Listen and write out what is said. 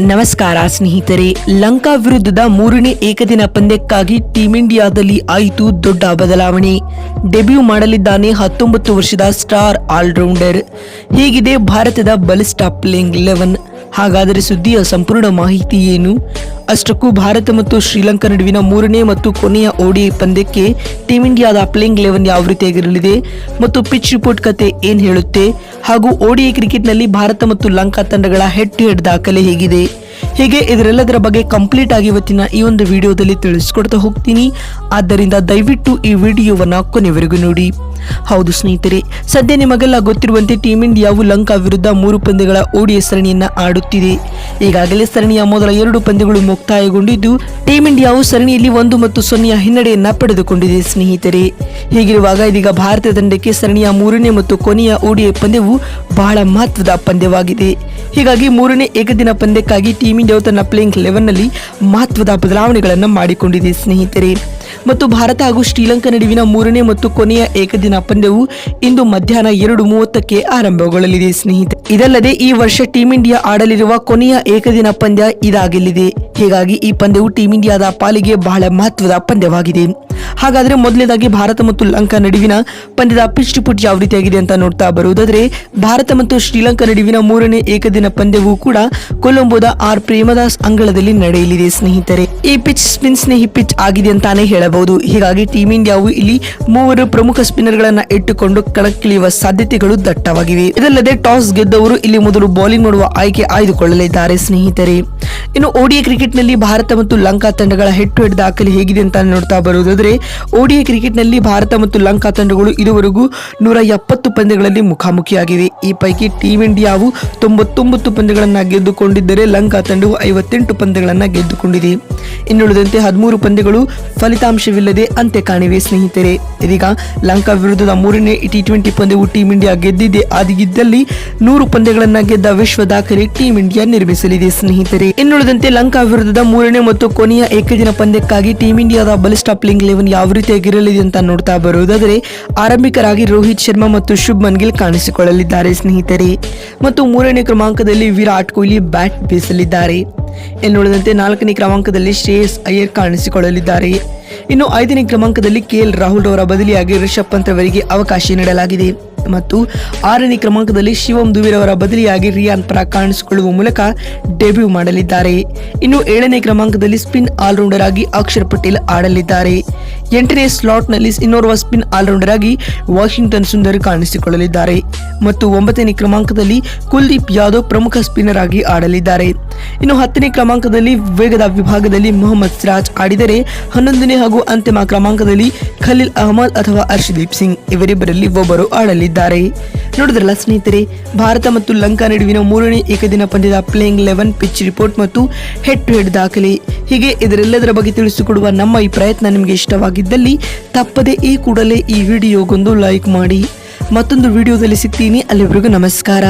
ನಮಸ್ಕಾರ ಸ್ನೇಹಿತರೆ, ಲಂಕಾ ವಿರುದ್ಧದ ಮೂರನೇ ಏಕದಿನ ಪಂದ್ಯಕ್ಕಾಗಿ ಟೀಂ ಇಂಡಿಯಾದಲ್ಲಿ ಆಯಿತು ದೊಡ್ಡ ಬದಲಾವಣೆ. ಡೆಬ್ಯೂ ಮಾಡಲಿದ್ದಾನೆ ಹತ್ತೊಂಬತ್ತು ವರ್ಷದ ಸ್ಟಾರ್ ಆಲ್ರೌಂಡರ್ ಹೀಗಿದೆ ಭಾರತದ ಬಲಿಷ್ಠ ಪ್ಲೇಯಿಂಗ್ ಇಲೆವೆನ್ ಹಾಗಾದರೆ ಸುದ್ದಿಯ ಸಂಪೂರ್ಣ ಮಾಹಿತಿ ಏನು? ಅಷ್ಟಕ್ಕೂ ಭಾರತ ಮತ್ತು ಶ್ರೀಲಂಕಾ ನಡುವಿನ ಮೂರನೇ ಮತ್ತು ಕೊನೆಯ ಓಡಿ ಪಂದ್ಯಕ್ಕೆ ಟೀಂ ಇಂಡಿಯಾದ ಪ್ಲೇಯಿಂಗ್ ಲೆವೆನ್ ಯಾವ ರೀತಿಯಾಗಿರಲಿದೆ ಮತ್ತು ಪಿಚ್ ರಿಪೋರ್ಟ್ ಕತೆ ಏನ್ ಹೇಳುತ್ತೆ? ಹಾಗೂ ಓಡಿ ಕ್ರಿಕೆಟ್ನಲ್ಲಿ ಭಾರತ ಮತ್ತು ಲಂಕಾ ತಂಡಗಳ ಹೆಡ್ ಟು ಹೆಡ್ ದಾಖಲೆ ಹೇಗಿದೆ? ಹೀಗೆ ಇದರೆಲ್ಲದರ ಬಗ್ಗೆ ಕಂಪ್ಲೀಟ್ ಆಗಿ ಇವತ್ತಿನ ಈ ಒಂದು ವಿಡಿಯೋದಲ್ಲಿ ತಿಳಿಸ್ಕೊಡ್ತಾ ಹೋಗ್ತೀನಿ. ಆದ್ದರಿಂದ ದಯವಿಟ್ಟು ಈ ವಿಡಿಯೋವನ್ನು ಕೊನೆವರೆಗೂ ನೋಡಿ. ಹೌದು ಸ್ನೇಹಿತರೆ, ಸದ್ಯ ನಿಮಗೆಲ್ಲ ಗೊತ್ತಿರುವಂತೆ ಟೀಂ ಇಂಡಿಯಾವು ಲಂಕಾ ವಿರುದ್ಧ ಮೂರು ಪಂದ್ಯಗಳ ಓಡಿಯ ಸರಣಿಯನ್ನು ಆಡುತ್ತಿದೆ. ಈಗಾಗಲೇ ಸರಣಿಯ ಮೊದಲ ಎರಡು ಪಂದ್ಯಗಳು ಮುಕ್ತಾಯಗೊಂಡಿದ್ದು ಟೀಂ ಇಂಡಿಯಾವು ಸರಣಿಯಲ್ಲಿ ಒಂದು ಮತ್ತು ಸೊನ್ನೆಯ ಹಿನ್ನಡೆಯನ್ನ ಪಡೆದುಕೊಂಡಿದೆ ಸ್ನೇಹಿತರೆ. ಹೀಗಿರುವಾಗ ಇದೀಗ ಭಾರತ ತಂಡಕ್ಕೆ ಸರಣಿಯ ಮೂರನೇ ಮತ್ತು ಕೊನೆಯ ಓಡಿಯ ಪಂದ್ಯವು ಬಹಳ ಮಹತ್ವದ ಪಂದ್ಯವಾಗಿದೆ. ಹೀಗಾಗಿ ಮೂರನೇ ಏಕದಿನ ಪಂದ್ಯಕ್ಕಾಗಿ ಟೀಂ ಇಂಡಿಯಾವು ತನ್ನ ಪ್ಲೇಯಿಂಗ್ ಲೆವೆನ್ನಲ್ಲಿ ಮಹತ್ವದ ಬದಲಾವಣೆಗಳನ್ನು ಮಾಡಿಕೊಂಡಿದೆ ಸ್ನೇಹಿತರೆ. ಮತ್ತು ಭಾರತ ಹಾಗೂ ಶ್ರೀಲಂಕಾ ನಡುವಿನ ಮೂರನೇ ಮತ್ತು ಕೊನೆಯ ಏಕದಿನ ಪಂದ್ಯವು ಇಂದು ಮಧ್ಯಾಹ್ನ ಎರಡು ಮೂವತ್ತಕ್ಕೆ ಆರಂಭಗೊಳ್ಳಲಿದೆ, ಸ್ನೇಹಿತರೆ. ಇದಲ್ಲದೆ ಈ ವರ್ಷ ಟೀಂ ಇಂಡಿಯಾ ಆಡಲಿರುವ ಕೊನೆಯ ಏಕದಿನ ಪಂದ್ಯ ಇದಾಗಲಿದೆ. ಹೀಗಾಗಿ ಈ ಪಂದ್ಯವು ಟೀಂ ಇಂಡಿಯಾದ ಪಾಲಿಗೆ ಬಹಳ ಮಹತ್ವದ ಪಂದ್ಯವಾಗಿದೆ. ಹಾಗಾದ್ರೆ ಮೊದಲನೇದಾಗಿ ಭಾರತ ಮತ್ತು ಲಂಕಾ ನಡುವಿನ ಪಂದ್ಯದ ಪಿಚ್ ಪುಟ್ ಯಾವ ರೀತಿಯಾಗಿದೆ ಅಂತ ನೋಡ್ತಾ ಬರುವುದಾದ್ರೆ, ಭಾರತ ಮತ್ತು ಶ್ರೀಲಂಕಾ ನಡುವಿನ ಮೂರನೇ ಏಕದಿನ ಪಂದ್ಯವೂ ಕೂಡ ಕೊಲಂಬೋದ ಆರ್ ಪ್ರೇಮದಾಸ್ ಅಂಗಳದಲ್ಲಿ ನಡೆಯಲಿದೆ, ಸ್ನೇಹಿತರೆ. ಈ ಪಿಚ್ ಸ್ಪಿನ್ ಸ್ನೇಹಿ ಪಿಚ್ ಆಗಿದೆ ಅಂತಾನೆ ಹೇಳಬಹುದು. ಹೀಗಾಗಿ ಟೀಂ ಇಂಡಿಯಾವು ಇಲ್ಲಿ ಮೂವರು ಪ್ರಮುಖ ಸ್ಪಿನ್ನರ್ ಗಳನ್ನ ಇಟ್ಟುಕೊಂಡು ಕಣಕ್ಕಿಳಿಯುವ ಸಾಧ್ಯತೆಗಳು ದಟ್ಟವಾಗಿವೆ. ಇದಲ್ಲದೆ ಟಾಸ್ ಗೆದ್ದವರು ಇಲ್ಲಿ ಮೊದಲು ಬೌಲಿಂಗ್ ಮಾಡುವ ಆಯ್ಕೆ ಆಯ್ದುಕೊಳ್ಳಲಿದ್ದಾರೆ, ಸ್ನೇಹಿತರೆ. ಇನ್ನು ಓಡಿಎ ಕ್ರಿಕೆಟ್ನಲ್ಲಿ ಭಾರತ ಮತ್ತು ಲಂಕಾ ತಂಡಗಳ ಹೆಡ್ ಟು ಹೆಡ್ ದಾಖಲೆ ಹೇಗಿದೆ ಅಂತ ನೋಡ್ತಾ ಬರುವುದಾದ್ರೆ ಓಡಿಎ ಕ್ರಿಕೆಟ್ನಲ್ಲಿ ಭಾರತ ಮತ್ತು ಲಂಕಾ ತಂಡಗಳು ಇದುವರೆಗೂ ನೂರ ಎಪ್ಪತ್ತು ಪಂದ್ಯಗಳಲ್ಲಿ ಮುಖಾಮುಖಿಯಾಗಿವೆ. ಈ ಪೈಕಿ ಟೀಂ ಇಂಡಿಯಾವು ತೊಂಬತ್ತೊಂಬತ್ತು ಪಂದ್ಯಗಳನ್ನು ಗೆದ್ದುಕೊಂಡಿದ್ದರೆ ಲಂಕಾ ತಂಡವು ಐವತ್ತೆಂಟು ಪಂದ್ಯಗಳನ್ನು ಗೆದ್ದುಕೊಂಡಿದೆ. ಇನ್ನುಳಿದಂತೆ ಹದಿಮೂರು ಪಂದ್ಯಗಳು ಫಲಿತಾಂಶವಿಲ್ಲದೆ ಅಂತ್ಯ ಕಾಣಿವೆ, ಸ್ನೇಹಿತರೆ. ಇದೀಗ ಲಂಕಾ ವಿರುದ್ಧದ ಮೂರನೇ ಟಿ ಟ್ವೆಂಟಿ ಪಂದ್ಯವು ಟೀಂ ಇಂಡಿಯಾ ಗೆದ್ದಿದೆ. ಆದಿಗಿದ್ದಲ್ಲಿ ನೂರು ಪಂದ್ಯಗಳನ್ನು ಗೆದ್ದ ವಿಶ್ವ ದಾಖಲೆ ಟೀಂ ಇಂಡಿಯಾ ನಿರ್ಮಿಸಲಿದೆ, ಸ್ನೇಹಿತರೆ. ಇನ್ನುಳಿದಂತೆ ಲಂಕಾ ವಿರುದ್ಧದ ಮೂರನೇ ಮತ್ತು ಕೊನೆಯ ಏಕದಿನ ಪಂದ್ಯಕ್ಕಾಗಿ ಟೀಂ ಇಂಡಿಯಾದ ಬಲಿಷ್ಠ ಪ್ಲಿಂಗ್ ಲೆವೆನ್ ಯಾವ ರೀತಿಯಾಗಿರಲಿದೆ ಅಂತ ನೋಡ್ತಾ ಬರುವುದಾದರೆ, ಆರಂಭಿಕರಾಗಿ ರೋಹಿತ್ ಶರ್ಮಾ ಮತ್ತು ಶುಭ್ಮನ್ ಗಿಲ್ ಕಾಣಿಸಿಕೊಳ್ಳಲಿದ್ದಾರೆ ಸ್ನೇಹಿತರೆ. ಮತ್ತು ಮೂರನೇ ಕ್ರಮಾಂಕದಲ್ಲಿ ವಿರಾಟ್ ಕೊಹ್ಲಿ ಬ್ಯಾಟ್ ಬೀಸಲಿದ್ದಾರೆ. ಇನ್ನುಳಿದಂತೆ ನಾಲ್ಕನೇ ಕ್ರಮಾಂಕದಲ್ಲಿ ಶ್ರೇಯಸ್ ಅಯ್ಯರ್ ಕಾಣಿಸಿಕೊಳ್ಳಲಿದ್ದಾರೆ. ಇನ್ನು ಐದನೇ ಕ್ರಮಾಂಕದಲ್ಲಿ ಕೆಎಲ್ ರಾಹುಲ್ ಅವರ ಬದಲಿಯಾಗಿ ರಿಷಬ್ ಪಂತ್ ಅವರಿಗೆ ಅವಕಾಶ ನೀಡಲಾಗಿದೆ. ಮತ್ತು ಆರನೇ ಕ್ರಮಾಂಕದಲ್ಲಿ ಶಿವಂ ದುವಿರವರ ಬದಲಿಯಾಗಿ ರಿಯಾನ್ ಪರ ಕಾಣಿಸಿಕೊಳ್ಳುವ ಮೂಲಕ ಡೆಬ್ಯೂ ಮಾಡಲಿದ್ದಾರೆ. ಇನ್ನು ಏಳನೇ ಕ್ರಮಾಂಕದಲ್ಲಿ ಸ್ಪಿನ್ ಆಲ್ರೌಂಡರ್ ಆಗಿ ಅಕ್ಷರ್ ಪಟೇಲ್ ಆಡಲಿದ್ದಾರೆ. ಎಂಟನೇ ಸ್ಲಾಟ್ನಲ್ಲಿ ಇನ್ನೋರ್ವ ಸ್ಪಿನ್ ಆಲ್ರೌಂಡರ್ ಆಗಿ ವಾಷಿಂಗ್ಟನ್ ಸುಂದರ್ ಕಾಣಿಸಿಕೊಳ್ಳಲಿದ್ದಾರೆ. ಮತ್ತು ಒಂಬತ್ತನೇ ಕ್ರಮಾಂಕದಲ್ಲಿ ಕುಲ್ದೀಪ್ ಯಾದವ್ ಪ್ರಮುಖ ಸ್ಪಿನ್ನರ್ ಆಗಿ ಆಡಲಿದ್ದಾರೆ. ಇನ್ನು ಹತ್ತನೇ ಕ್ರಮಾಂಕದಲ್ಲಿ ವೇಗದ ವಿಭಾಗದಲ್ಲಿ ಮೊಹಮ್ಮದ್ ಸಿರಾಜ್ ಆಡಿದರೆ ಹನ್ನೊಂದನೇ ಹಾಗೂ ಅಂತಿಮ ಕ್ರಮಾಂಕದಲ್ಲಿ ಖಲೀಲ್ ಅಹಮದ್ ಅಥವಾ ಹರ್ಷದೀಪ್ ಸಿಂಗ್ ಇವರಿಬ್ಬರಲ್ಲಿ ಒಬ್ಬರು ಆಡಲಿದ್ದಾರೆ. ನೋಡಿದ್ರಲ್ಲ ಸ್ನೇಹಿತರೆ, ಭಾರತ ಮತ್ತು ಲಂಕಾ ನಡುವಿನ ಮೂರನೇ ಏಕದಿನ ಪಂದ್ಯದ ಪ್ಲೇಯಿಂಗ್ ಲೆವೆನ್ ಪಿಚ್ ರಿಪೋರ್ಟ್ ಮತ್ತು ಹೆಡ್ ಟು ಹೆಡ್ ದಾಖಲೆ. ಹೀಗೆ ಇದರೆಲ್ಲದರ ಬಗ್ಗೆ ತಿಳಿಸಿಕೊಡುವ ನಮ್ಮ ಈ ಪ್ರಯತ್ನ ನಿಮಗೆ ಇಷ್ಟವಾಗಿದ್ದಲ್ಲಿ ತಪ್ಪದೆ ಈ ಕೂಡಲೇ ಈ ವಿಡಿಯೋಗೊಂದು ಲೈಕ್ ಮಾಡಿ. ಮತ್ತೊಂದು ವಿಡಿಯೋದಲ್ಲಿ ಸಿಗ್ತೀನಿ. ಅಲ್ಲಿವರೆಗೂ ನಮಸ್ಕಾರ.